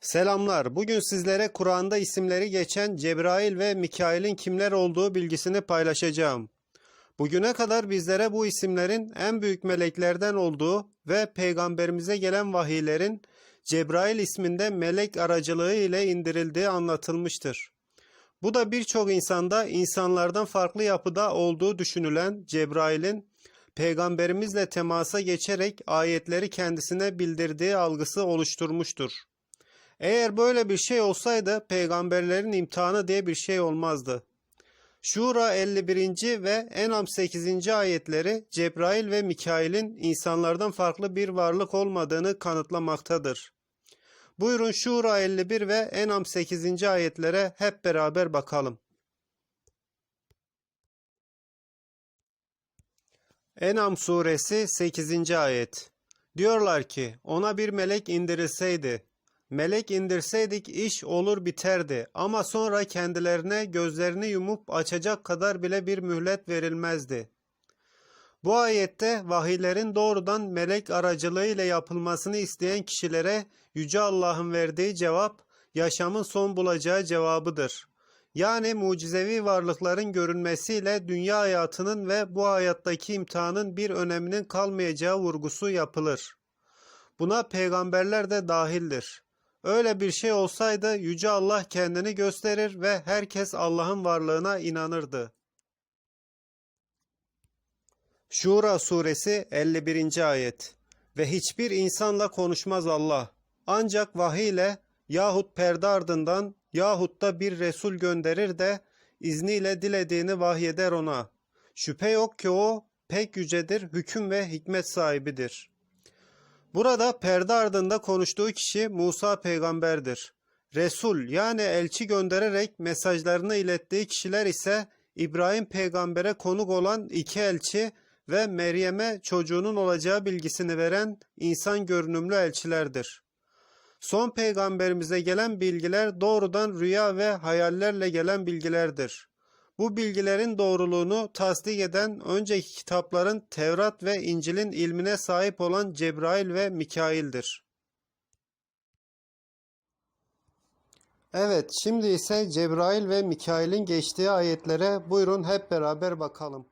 Selamlar. Bugün sizlere Kur'an'da isimleri geçen Cebrail ve Mikail'in kimler olduğu bilgisini paylaşacağım. Bugüne kadar bizlere bu isimlerin en büyük meleklerden olduğu ve peygamberimize gelen vahiylerin Cebrail isminde melek aracılığı ile indirildiği anlatılmıştır. Bu da birçok insanda insanlardan farklı yapıda olduğu düşünülen Cebrail'in peygamberimizle temasa geçerek ayetleri kendisine bildirdiği algısı oluşturmuştur. Eğer böyle bir şey olsaydı peygamberlerin imtihanı diye bir şey olmazdı. Şura 51. ve Enam 8. ayetleri Cebrail ve Mikail'in insanlardan farklı bir varlık olmadığını kanıtlamaktadır. Buyurun Şura 51 ve Enam 8. ayetlere hep beraber bakalım. Enam suresi 8. ayet. Diyorlar ki ona bir melek indirilseydi Melek indirseydik iş olur biterdi ama sonra kendilerine gözlerini yumup açacak kadar bile bir mühlet verilmezdi. Bu ayette vahiylerin doğrudan melek aracılığıyla yapılmasını isteyen kişilere Yüce Allah'ın verdiği cevap yaşamın son bulacağı cevabıdır. Yani mucizevi varlıkların görünmesiyle dünya hayatının ve bu hayattaki imtihanın bir öneminin kalmayacağı vurgusu yapılır. Buna peygamberler de dahildir. Öyle bir şey olsaydı Yüce Allah kendini gösterir ve herkes Allah'ın varlığına inanırdı. Şura suresi 51. ayet Ve hiçbir insanla konuşmaz Allah. Ancak vahiy ile yahut perde ardından yahut da bir Resul gönderir de izniyle dilediğini vahyeder ona. Şüphe yok ki o pek yücedir, hüküm ve hikmet sahibidir.'' Burada perde ardında konuştuğu kişi Musa peygamberdir. Resul yani elçi göndererek mesajlarını ilettiği kişiler ise İbrahim peygambere konuk olan iki elçi ve Meryem'e çocuğunun olacağı bilgisini veren insan görünümlü elçilerdir. Son peygamberimize gelen bilgiler doğrudan rüya ve hayallerle gelen bilgilerdir. Bu bilgilerin doğruluğunu tasdik eden önceki kitapların Tevrat ve İncil'in ilmine sahip olan Cebrail ve Mikail'dir. Evet, şimdi ise Cebrail ve Mikail'in geçtiği ayetlere buyurun hep beraber bakalım.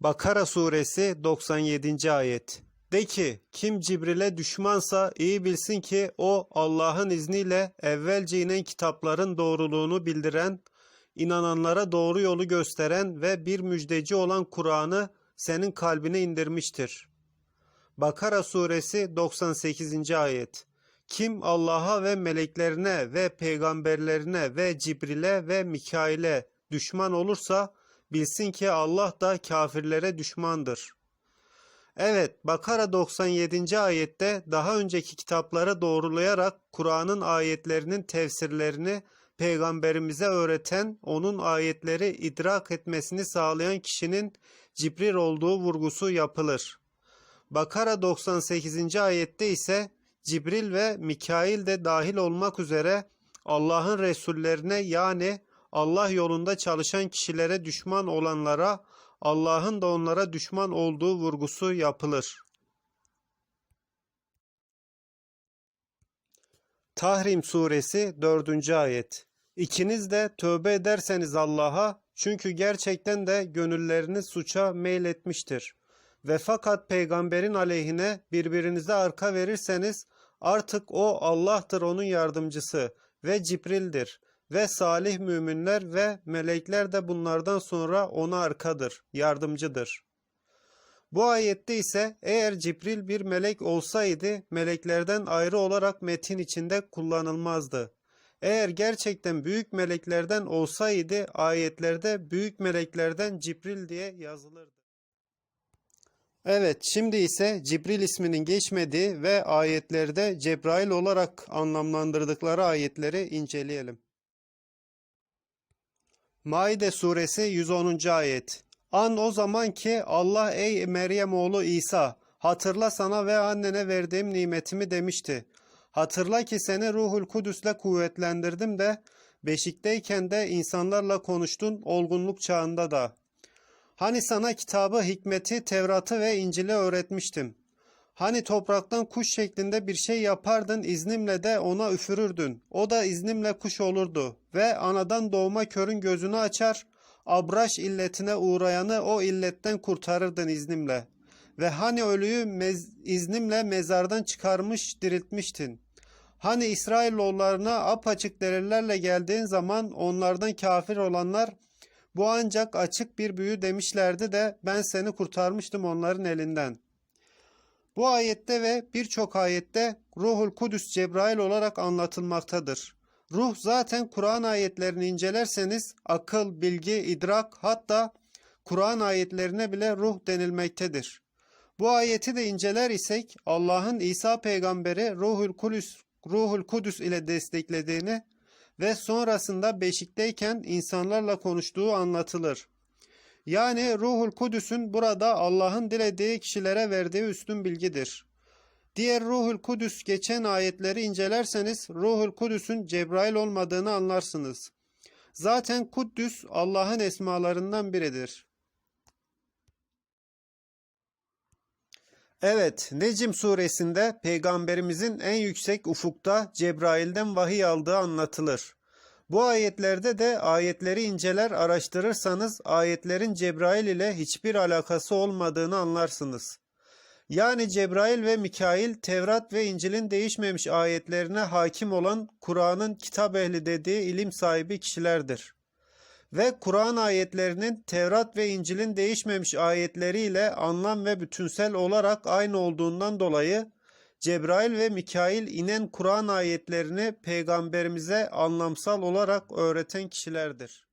Bakara suresi 97. ayet de ki kim Cibril'e düşmansa iyi bilsin ki o Allah'ın izniyle evvelce inen kitapların doğruluğunu bildiren, inananlara doğru yolu gösteren ve bir müjdeci olan Kur'an'ı senin kalbine indirmiştir. Bakara suresi 98. ayet Kim Allah'a ve meleklerine ve peygamberlerine ve Cibril'e ve Mikail'e düşman olursa bilsin ki Allah da kafirlere düşmandır.'' Evet, Bakara 97. ayette daha önceki kitapları doğrulayarak Kur'an'ın ayetlerinin tefsirlerini peygamberimize öğreten, onun ayetleri idrak etmesini sağlayan kişinin Cibril olduğu vurgusu yapılır. Bakara 98. ayette ise Cibril ve Mikail de dahil olmak üzere Allah'ın Resullerine yani Allah yolunda çalışan kişilere düşman olanlara Allah'ın da onlara düşman olduğu vurgusu yapılır. Tahrim suresi 4. ayet İkiniz de tövbe ederseniz Allah'a çünkü gerçekten de gönülleriniz suça meyletmiştir. Ve fakat peygamberin aleyhine birbirinize arka verirseniz artık o Allah'tır onun yardımcısı ve Cibril'dir ve salih müminler ve melekler de bunlardan sonra ona arkadır, yardımcıdır. Bu ayette ise eğer Cibril bir melek olsaydı meleklerden ayrı olarak metin içinde kullanılmazdı. Eğer gerçekten büyük meleklerden olsaydı ayetlerde büyük meleklerden Cibril diye yazılırdı. Evet, şimdi ise Cibril isminin geçmediği ve ayetlerde Cebrail olarak anlamlandırdıkları ayetleri inceleyelim. Maide suresi 110. ayet. An o zaman ki Allah ey Meryem oğlu İsa hatırla sana ve annene verdiğim nimetimi demişti. Hatırla ki seni ruhul kudüsle kuvvetlendirdim de beşikteyken de insanlarla konuştun olgunluk çağında da. Hani sana kitabı, hikmeti, Tevrat'ı ve İncil'i öğretmiştim. Hani topraktan kuş şeklinde bir şey yapardın, iznimle de ona üfürürdün. O da iznimle kuş olurdu ve anadan doğma körün gözünü açar, abraş illetine uğrayanı o illetten kurtarırdın iznimle. Ve hani ölüyü mez- iznimle mezardan çıkarmış, diriltmiştin. Hani İsrailoğullarına apaçık delillerle geldiğin zaman onlardan kafir olanlar bu ancak açık bir büyü demişlerdi de ben seni kurtarmıştım onların elinden. Bu ayette ve birçok ayette Ruhul Kudüs Cebrail olarak anlatılmaktadır. Ruh zaten Kur'an ayetlerini incelerseniz akıl, bilgi, idrak hatta Kur'an ayetlerine bile ruh denilmektedir. Bu ayeti de inceler isek Allah'ın İsa peygamberi Ruhul Kudüs, Ruhul Kudüs ile desteklediğini ve sonrasında beşikteyken insanlarla konuştuğu anlatılır. Yani Ruhul Kudüs'ün burada Allah'ın dilediği kişilere verdiği üstün bilgidir. Diğer Ruhul Kudüs geçen ayetleri incelerseniz Ruhul Kudüs'ün Cebrail olmadığını anlarsınız. Zaten Kuddüs Allah'ın esmalarından biridir. Evet, Necim suresinde peygamberimizin en yüksek ufukta Cebrail'den vahiy aldığı anlatılır. Bu ayetlerde de ayetleri inceler araştırırsanız ayetlerin Cebrail ile hiçbir alakası olmadığını anlarsınız. Yani Cebrail ve Mikail Tevrat ve İncil'in değişmemiş ayetlerine hakim olan Kur'an'ın kitap ehli dediği ilim sahibi kişilerdir. Ve Kur'an ayetlerinin Tevrat ve İncil'in değişmemiş ayetleriyle anlam ve bütünsel olarak aynı olduğundan dolayı Cebrail ve Mikail inen Kur'an ayetlerini peygamberimize anlamsal olarak öğreten kişilerdir.